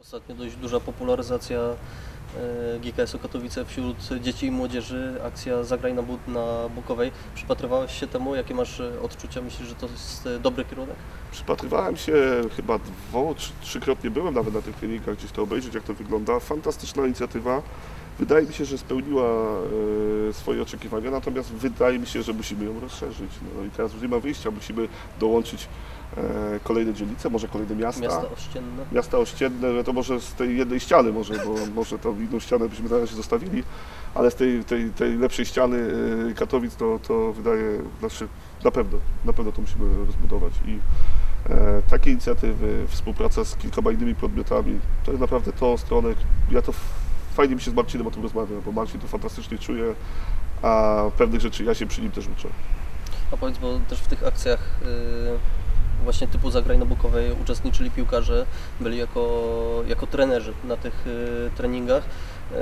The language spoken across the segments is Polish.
Ostatnio dość duża popularyzacja e, GKS-u Katowice wśród dzieci i młodzieży. Akcja Zagraj na, bu- na Bukowej. Przypatrywałeś się temu? Jakie masz e, odczucia? Myślisz, że to jest e, dobry kierunek? Przypatrywałem się chyba dwo, trzy, trzykrotnie byłem nawet na tych treningach, gdzieś to obejrzeć, jak to wygląda. Fantastyczna inicjatywa. Wydaje mi się, że spełniła e, swoje oczekiwania, natomiast wydaje mi się, że musimy ją rozszerzyć. No i teraz już nie ma wyjścia, musimy dołączyć kolejne dzielnice, może kolejne miasta. Miasta ościenne. Miasta ościenne, no to może z tej jednej ściany, może, bo może tą inną ścianę byśmy na razie zostawili, ale z tej, tej, tej lepszej ściany y, Katowic to, to wydaje, znaczy na pewno, na pewno to musimy rozbudować i e, takie inicjatywy, współpraca z kilkoma innymi podmiotami, to jest naprawdę tą stronę, ja to fajnie mi się z Marcinem o tym rozmawia, bo Marcin to fantastycznie czuje, a pewnych rzeczy ja się przy nim też uczę. A powiedz, bo też w tych akcjach e, właśnie typu Zagraj na Bukowej uczestniczyli piłkarze, byli jako, jako trenerzy na tych e, treningach. E,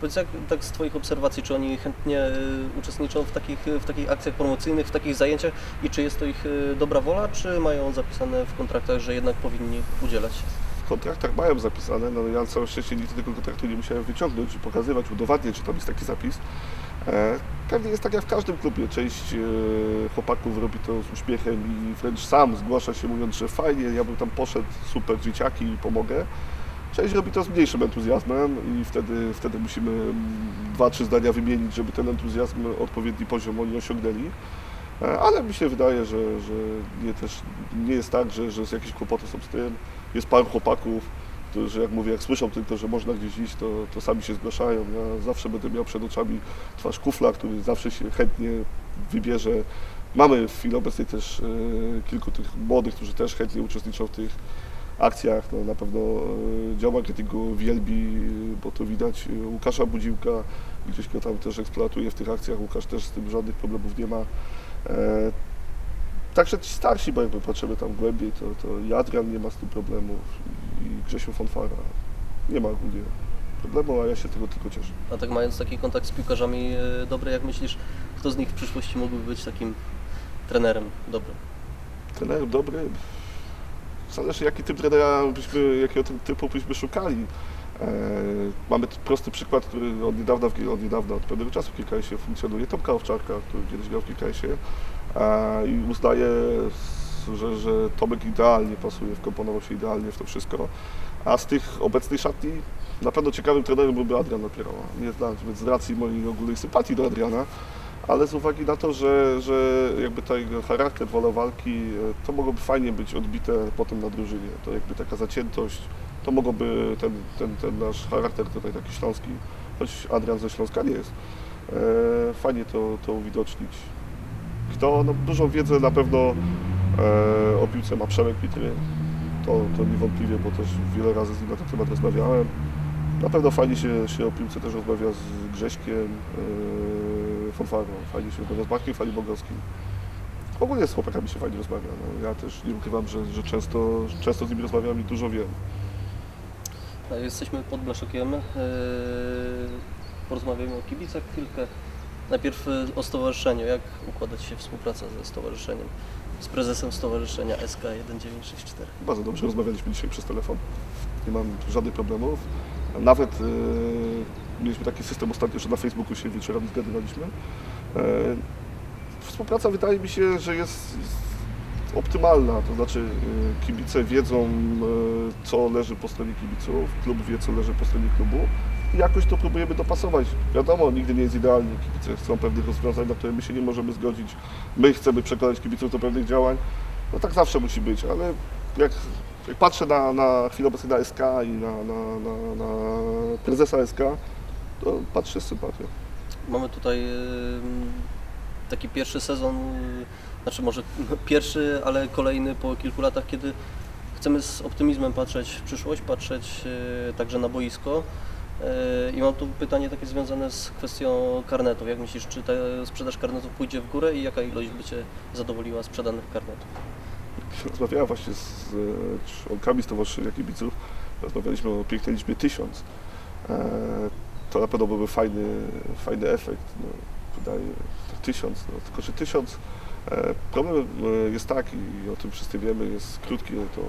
Powiedz, jak tak z Twoich obserwacji, czy oni chętnie e, uczestniczą w takich, w takich akcjach promocyjnych, w takich zajęciach i czy jest to ich dobra wola, czy mają zapisane w kontraktach, że jednak powinni udzielać się? W kontraktach mają zapisane, no ja całe szczęście nigdy tego kontraktu nie musiałem wyciągnąć i pokazywać, udowadniać, że tam jest taki zapis. E, Pewnie jest tak jak w każdym klubie. Część e, chłopaków robi to z uśmiechem i wręcz sam zgłasza się mówiąc, że fajnie, ja bym tam poszedł, super dzieciaki i pomogę. Część robi to z mniejszym entuzjazmem i wtedy, wtedy musimy mm, dwa, trzy zdania wymienić, żeby ten entuzjazm, odpowiedni poziom oni osiągnęli. E, Ale mi się wydaje, że, że nie, też, nie jest tak, że, że jakieś kłopoty są z tym. Jest paru chłopaków, którzy jak mówię, jak słyszą tylko, że można gdzieś iść, to, to sami się zgłaszają. Ja zawsze będę miał przed oczami twarz kufla, który zawsze się chętnie wybierze. Mamy w chwili obecnej też e, kilku tych młodych, którzy też chętnie uczestniczą w tych akcjach. No, na pewno e, dział marketingu wielbi, bo to widać e, Łukasza Budziłka, gdzieś go tam też eksploatuje w tych akcjach. Łukasz też z tym żadnych problemów nie ma. E, Także ci starsi, bo jakby patrzymy tam głębiej, to, to i Adrian nie ma z tym problemów i Grzesiu Fonfara nie ma ogólnie problemu, a ja się tego tylko cieszę. A tak mając taki kontakt z piłkarzami e, dobry, jak myślisz, kto z nich w przyszłości mógłby być takim trenerem dobrym? Trener dobry, zależy jaki typ trenera byśmy, jakiego ty- typu byśmy szukali. E, mamy prosty przykład, który od niedawna, od niedawna, od pewnego czasu w GKS-ie funkcjonuje. Tomka Owczarka, który kiedyś grał w GKS-ie e, i uznaje, że, że Tomek idealnie pasuje, wkomponował się idealnie w to wszystko. A z tych obecnej szatni na pewno ciekawym trenerem byłby Adrian dopiero. Nie znam, więc z racji mojej ogólnej sympatii do Adriana, ale z uwagi na to, że, że jakby jego charakter, wola walki, e, to mogłoby fajnie być odbite potem na drużynie. To jakby taka zaciętość, to mogłoby ten, ten, ten nasz charakter tutaj taki śląski, choć Adrian ze Śląska nie jest, e, fajnie to, to uwidocznić. Kto, no dużą wiedzę na pewno e, o piłce ma Przemek Pitry, to, to niewątpliwie, bo też wiele razy z nim na ten temat rozmawiałem. Na pewno fajnie się, się o piłce też rozmawia z Grześkiem, yy, Fonfarą, fajnie się rozmawia z Markiem Falibogowskim. Ogólnie z chłopakami się fajnie rozmawia. No, ja też nie ukrywam, że, że często, często z nimi rozmawiam i dużo wiem. A Jesteśmy pod Blaszokiem. e, Porozmawiamy o kibicach chwilkę. Najpierw e, o stowarzyszeniu. Jak układać się współpraca ze stowarzyszeniem? Z prezesem stowarzyszenia SK1964. Bardzo dobrze rozmawialiśmy dzisiaj przez telefon. Nie mam żadnych problemów. Nawet yy, mieliśmy taki system ostatnio, że na Facebooku się wieczorami zgadywaliśmy. Yy, współpraca wydaje mi się, że jest, jest optymalna. To znaczy yy, kibice wiedzą, co leży po stronie kibiców, klub wie, co leży po stronie klubu. Jakoś to próbujemy dopasować. Wiadomo, nigdy nie jest idealnie. Kibice chcą pewnych rozwiązań, na które my się nie możemy zgodzić. My chcemy przekonać kibiców do pewnych działań. No tak zawsze musi być, ale jak, jak patrzę na, na chwilę obecną na SK i na, na, na, na prezesa SK, to patrzę z sympatią. Mamy tutaj taki pierwszy sezon, znaczy może pierwszy, ale kolejny po kilku latach, kiedy chcemy z optymizmem patrzeć w przyszłość, patrzeć e, także na boisko. E, I mam tu pytanie takie związane z kwestią karnetów. Jak myślisz, czy ta sprzedaż karnetów pójdzie w górę i jaka ilość by Cię zadowoliła sprzedanych karnetów? Rozmawiałem właśnie z członkami Stowarzyszenia Kibiców, rozmawialiśmy o pięknej liczbie tysiąc. E, to na pewno byłby fajny, fajny efekt. No, wydaje tysiąc, no, tylko że tysiąc Problem e, jest taki, i o tym wszyscy wiemy, jest krótki to,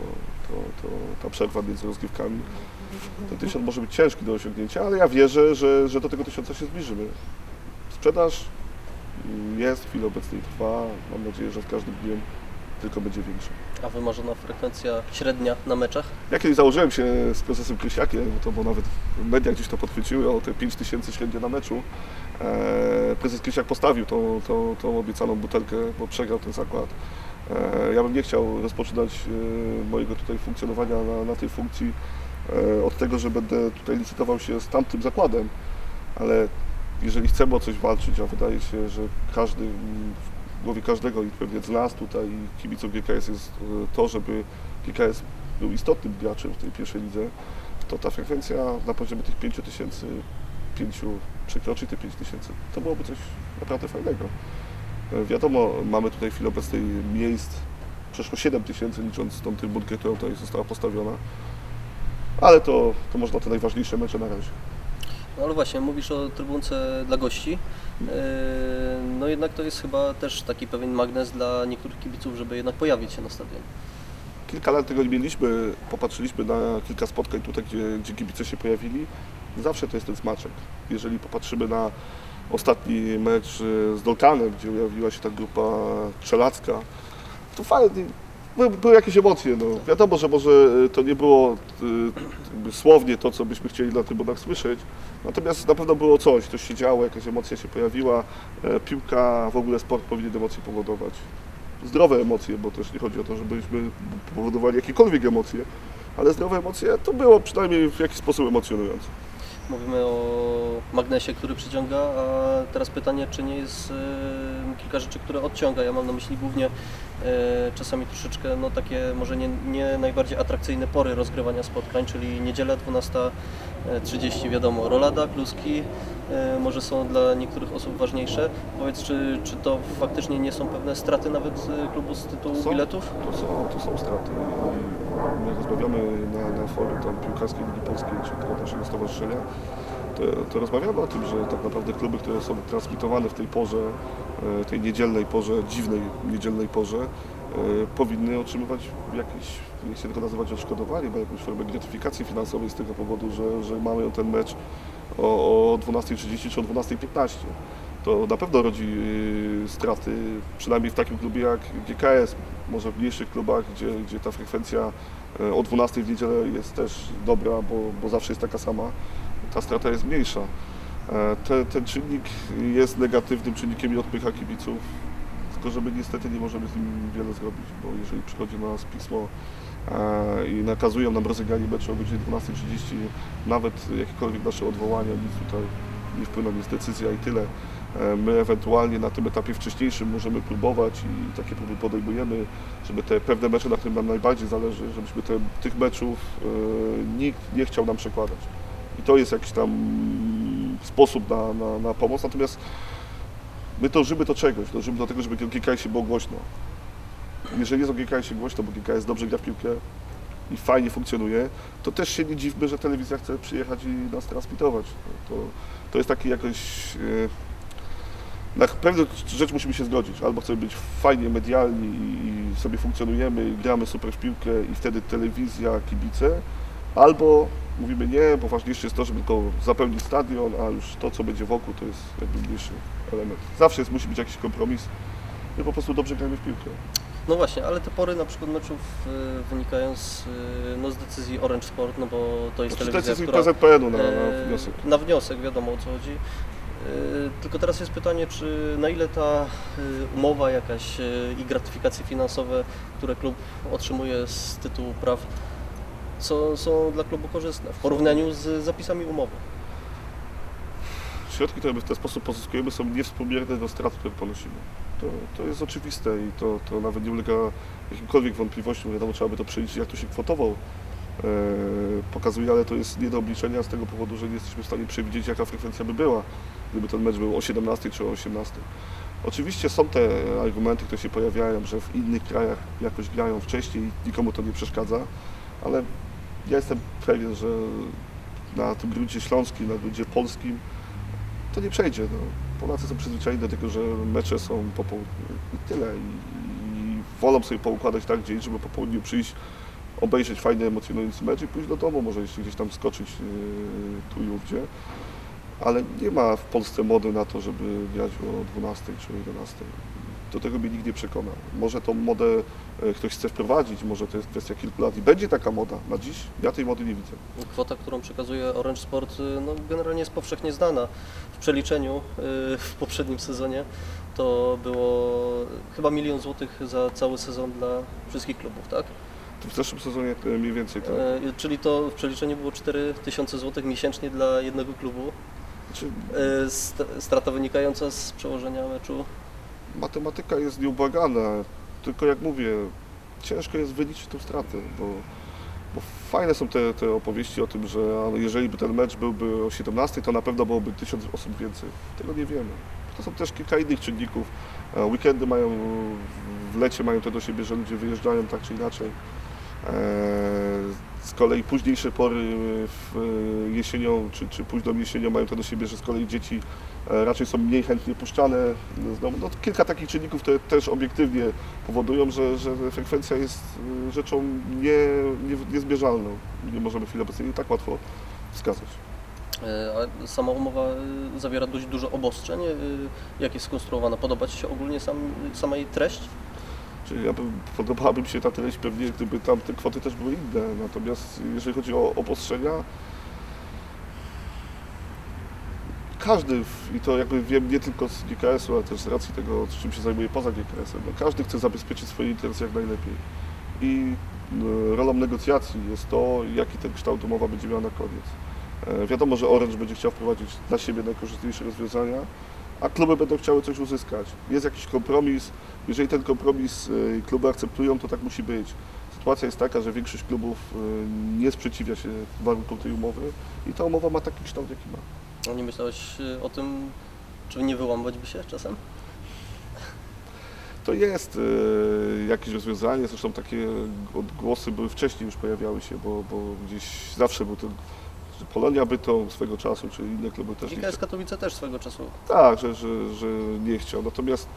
to, to, ta przerwa między rozgrywkami. Ten tysiąc może być ciężki do osiągnięcia, ale ja wierzę, że, że do tego tysiąca się zbliżymy. Sprzedaż mm, jest, w chwili obecnej trwa. Mam nadzieję, że z każdym dniem tylko będzie większa. A wymarzona frekwencja średnia na meczach? Ja kiedyś założyłem się z prezesem Krysiakiem, bo to bo nawet media gdzieś to podchwyciły, o te 5 tysięcy średnio na meczu. E, prezes Krysiak postawił tą, tą, tą obiecaną butelkę, bo przegrał ten zakład. E, ja bym nie chciał rozpoczynać e, mojego tutaj funkcjonowania na, na tej funkcji e, od tego, że będę tutaj licytował się z tamtym zakładem, ale jeżeli chcemy o coś walczyć, a wydaje się, że każdy głowie każdego i pewnie z nas tutaj i kibiców GKS jest e, to, żeby GKS był istotnym graczem w tej pierwszej lidze, to ta frekwencja na poziomie tych 5 tysięcy, 5 przekroczy te 5 tysięcy, to byłoby coś naprawdę fajnego. E, Wiadomo, mamy tutaj w chwili obecnej miejsc przeszło 7 tysięcy, licząc tą trybunkę, która tutaj została postawiona, ale to, to można te najważniejsze mecze na razie. No ale właśnie, mówisz o trybunce dla gości. Yy, No jednak to jest chyba też taki pewien magnes dla niektórych kibiców, żeby jednak pojawić się na stadionie. Kilka lat tego nie mieliśmy, popatrzyliśmy na kilka spotkań tutaj, gdzie, gdzie kibice się pojawili. Zawsze to jest ten smaczek. Jeżeli popatrzymy na ostatni mecz e, z Dolkanem, gdzie ujawiła się ta grupa czelacka, to fajnie, były, były jakieś emocje. No. Wiadomo, że może e, to nie było jakby słownie to, co byśmy chcieli na trybunach słyszeć, natomiast na pewno było coś, coś się działo, jakaś emocja się pojawiła. E, Piłka, w ogóle sport powinien emocje powodować zdrowe emocje, bo też nie chodzi o to, żebyśmy powodowali jakiekolwiek emocje, ale zdrowe emocje to było przynajmniej w jakiś sposób emocjonujące. Mówimy o magnesie, który przyciąga, a teraz pytanie, czy nie jest e, kilka rzeczy, które odciąga. Ja mam na myśli głównie e, czasami troszeczkę no, takie może nie, nie najbardziej atrakcyjne pory rozgrywania spotkań, czyli niedziela 12.30 wiadomo, rolada, kluski e, może są dla niektórych osób ważniejsze. Powiedz, czy, czy to faktycznie nie są pewne straty nawet klubu z tytułu Są. biletów? To są, to są straty. Jak rozmawiamy na, na forum tam piłkarskiej Ligi Polskiej czy naszego stowarzyszenia, to, to rozmawiamy o tym, że tak naprawdę kluby, które są transmitowane w tej porze, e, tej niedzielnej porze, dziwnej niedzielnej porze, e, powinny otrzymywać jakieś, nie chcę tego nazywać odszkodowanie, bo jakąś formę gratyfikacji finansowej z tego powodu, że, że mamy ten mecz o, o 12.30 czy o 12.15 to na pewno rodzi y, straty, przynajmniej w takim klubie jak GKS. Może w mniejszych klubach, gdzie, gdzie ta frekwencja o 12 w niedzielę jest też dobra, bo, bo zawsze jest taka sama, ta strata jest mniejsza. E, Te, ten czynnik jest negatywnym czynnikiem i odpycha kibiców, tylko że my niestety nie możemy z nim wiele zrobić, bo jeżeli przychodzi do nas pismo e, i nakazują nam rozegranie meczu o godzinie 12.30, nawet jakiekolwiek nasze odwołania, nic tutaj nie wpłyną, jest decyzja i tyle. E, My ewentualnie na tym etapie wcześniejszym możemy próbować i takie próby podejmujemy, żeby te pewne mecze, na którym nam najbardziej zależy, żebyśmy te, tych meczów nikt nie chciał nam przekładać. I to jest jakiś tam sposób na, na, na pomoc. Natomiast my dążymy do czegoś, dążymy do tego, żeby o GKS-ie było głośno. Jeżeli jest o GKS-ie głośno, bo GKS dobrze gra w piłkę i fajnie funkcjonuje, to też się nie dziwmy, że telewizja chce przyjechać i nas transmitować. To, to jest taki jakoś... e, na pewną rzecz musimy się zgodzić. Albo chcemy być fajnie medialni i sobie funkcjonujemy gramy super w piłkę i wtedy telewizja, kibice, albo mówimy nie, bo ważniejsze jest to, żeby tylko zapełnić stadion, a już to, co będzie wokół, to jest jakby mniejszy element. Zawsze jest, musi być jakiś kompromis. My po prostu dobrze gramy w piłkę. No właśnie, ale te pory na przykład meczów y, wynikają z, y, no, z decyzji Orange Sport, no bo to jest Znaczy telewizja, decyzji która... PZPN-u na, na e, wniosek. Na wniosek, wiadomo o co chodzi. E, Tylko teraz jest pytanie, czy na ile ta e, umowa jakaś i gratyfikacje finansowe, które klub otrzymuje z tytułu praw, są, są dla klubu korzystne w porównaniu z zapisami umowy. Środki, które w ten sposób pozyskujemy są niewspółmierne do strat, które ponosimy. To, to jest oczywiste i to, to nawet nie ulega jakimkolwiek wątpliwościom. Wiadomo, trzeba by to przeliczyć, jak to się kwotowo e, pokazuje, ale to jest nie do obliczenia z tego powodu, że nie jesteśmy w stanie przewidzieć, jaka frekwencja by była, gdyby ten mecz był o 17 czy o 18. Oczywiście są te argumenty, które się pojawiają, że w innych krajach jakoś grają wcześniej i nikomu to nie przeszkadza, ale ja jestem pewien, że na tym gruncie śląskim, na gruncie polskim to nie przejdzie. No. Polacy są przyzwyczajeni do tego, że mecze są po południu i tyle. I, i wolą sobie poukładać tak gdzieś, żeby po południu przyjść, obejrzeć fajny, emocjonujący mecz i pójść do domu, może jeszcze gdzieś tam skoczyć yy, tu i ówdzie. Ale nie ma w Polsce mody na to, żeby grać o 12 czy o 11. Do tego mnie nikt nie przekona. Może tą modę e, ktoś chce wprowadzić, może to jest kwestia kilku lat i będzie taka moda. Na dziś ja tej mody nie widzę. Kwota, którą przekazuje Orange Sport, y, no, generalnie jest powszechnie znana. W przeliczeniu y, w poprzednim sezonie to było chyba milion złotych za cały sezon dla wszystkich klubów, tak? W zeszłym sezonie e, mniej więcej tak. E, Czyli to w przeliczeniu było 4000 złotych miesięcznie dla jednego klubu. Znaczy, E, st- Strata wynikająca z przełożenia meczu. Matematyka jest nieubłagana, tylko jak mówię, ciężko jest wyliczyć tą stratę, bo, bo fajne są te, te opowieści o tym, że jeżeli by ten mecz byłby o 17, to na pewno byłoby 1000 osób więcej. Tego nie wiemy. To są też kilka innych czynników. E, Weekendy mają, w lecie mają to do siebie, że ludzie wyjeżdżają tak czy inaczej. E, kolei późniejsze pory w e, jesienią czy, czy późną jesienią mają to do siebie, że z kolei dzieci e, raczej są mniej chętnie puszczane z domu. No, kilka takich czynników, które też obiektywnie powodują, że, że frekwencja jest e, rzeczą nie, nie, niezmierzalną. Nie możemy w chwili obecnej tak łatwo wskazać. E, A sama umowa zawiera dość dużo obostrzeń. Jak jest skonstruowana? Podoba Ci się ogólnie sam, sama jej treść? Czyli ja bym, się ta treść pewnie, gdyby tam te kwoty też były inne. Natomiast jeżeli chodzi o obostrzenia, każdy, i to jakby wiem nie tylko z GKS-u, ale też z racji tego, czym się zajmuje poza GKS-em, no każdy chce zabezpieczyć swoje interesy jak najlepiej. I e, rolą negocjacji jest to, jaki ten kształt umowa będzie miała na koniec. E, Wiadomo, że Orange będzie chciał wprowadzić dla siebie najkorzystniejsze rozwiązania, a kluby będą chciały coś uzyskać. Jest jakiś kompromis, jeżeli ten kompromis e, kluby akceptują, to tak musi być. Sytuacja jest taka, że większość klubów e, nie sprzeciwia się warunkom tej umowy i ta umowa ma taki kształt, jaki ma. No Nie myślałeś y, o tym, czy nie wyłamać by się czasem? To jest jakieś rozwiązanie, zresztą takie odgłosy były wcześniej już pojawiały się, bo, bo gdzieś zawsze był ten, Polonia Bytom swego czasu, czy inne kluby też nie GKS Katowice też swego czasu. Tak, że, że, że nie chciał. Natomiast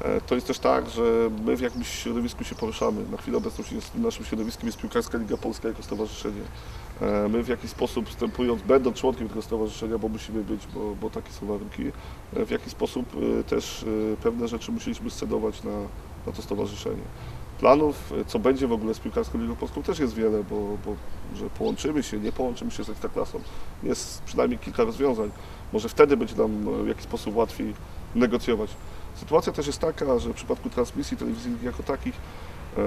e, to jest też tak, że my w jakimś środowisku się poruszamy. Na chwilę obecną jest, naszym środowiskiem jest Piłkarska Liga Polska jako stowarzyszenie. E, My w jakiś sposób wstępując, będąc członkiem tego stowarzyszenia, bo musimy być, bo, bo takie są warunki, e, w jakiś sposób e, też e, pewne rzeczy musieliśmy scedować na, na to stowarzyszenie. Planów, e, co będzie w ogóle z Piłkarską Ligą Polską też jest wiele, bo, bo że połączymy się, nie połączymy się z Ekstraklasą. Jest przynajmniej kilka rozwiązań. Może wtedy będzie nam e, w jakiś sposób łatwiej negocjować. Sytuacja też jest taka, że w przypadku transmisji telewizyjnych jako takich e,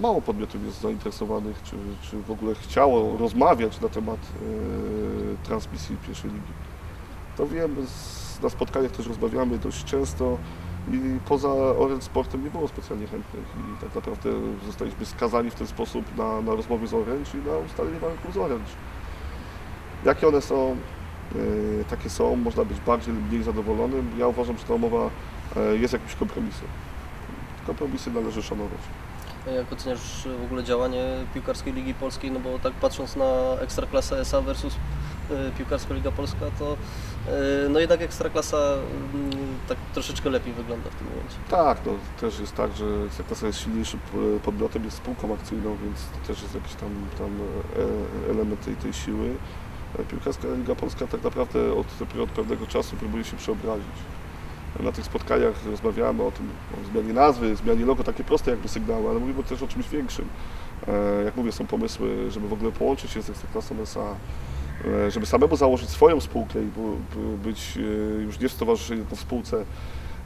mało podmiotów jest zainteresowanych, czy, czy w ogóle chciało rozmawiać na temat e, transmisji pierwszej ligi. To wiem, na spotkaniach też rozmawiamy dość często i poza Orange Sportem nie było specjalnie chętnych i tak naprawdę zostaliśmy skazani w ten sposób na, na rozmowy z Orange i na ustalenie warunków z Orange. Jakie one są, e, takie są, można być bardziej lub mniej zadowolonym. Ja uważam, że ta umowa e, jest jakimś kompromisem. Kompromisy należy szanować. Jak oceniasz w ogóle działanie Piłkarskiej Ligi Polskiej? No bo tak patrząc na Ekstraklasę SA versus y, Piłkarska Liga Polska, to no jednak Ekstraklasa mm, tak troszeczkę lepiej wygląda w tym momencie. Tak, no, też jest tak, że Ekstraklasa jest silniejszym podmiotem, jest spółką akcyjną, więc to też jest jakiś tam, tam e, element tej, tej siły. E, Piłkarska Liga Polska tak naprawdę od, od pewnego czasu próbuje się przeobrazić. Na tych spotkaniach rozmawiamy o tym, o zmianie nazwy, zmianie logo, takie proste jakby sygnały, ale mówimy też o czymś większym. E, Jak mówię, są pomysły, żeby w ogóle połączyć się z Ekstraklasą SA, e, żeby samemu założyć swoją spółkę i być e, już nie w stowarzyszeniu, w spółce.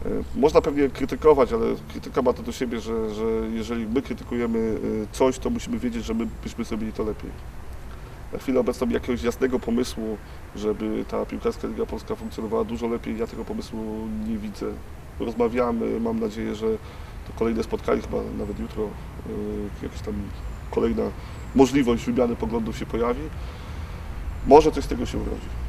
E, Można pewnie krytykować, ale krytyka ma to do siebie, że, że jeżeli my krytykujemy e, coś, to musimy wiedzieć, że my byśmy zrobili to lepiej. Na chwilę obecną jakiegoś jasnego pomysłu, żeby ta piłkarska Liga Polska funkcjonowała dużo lepiej, ja tego pomysłu nie widzę. Rozmawiamy, mam nadzieję, że to kolejne spotkanie, chyba nawet jutro, e, jakaś tam kolejna możliwość wymiany poglądów się pojawi. Może coś z tego się urodzi.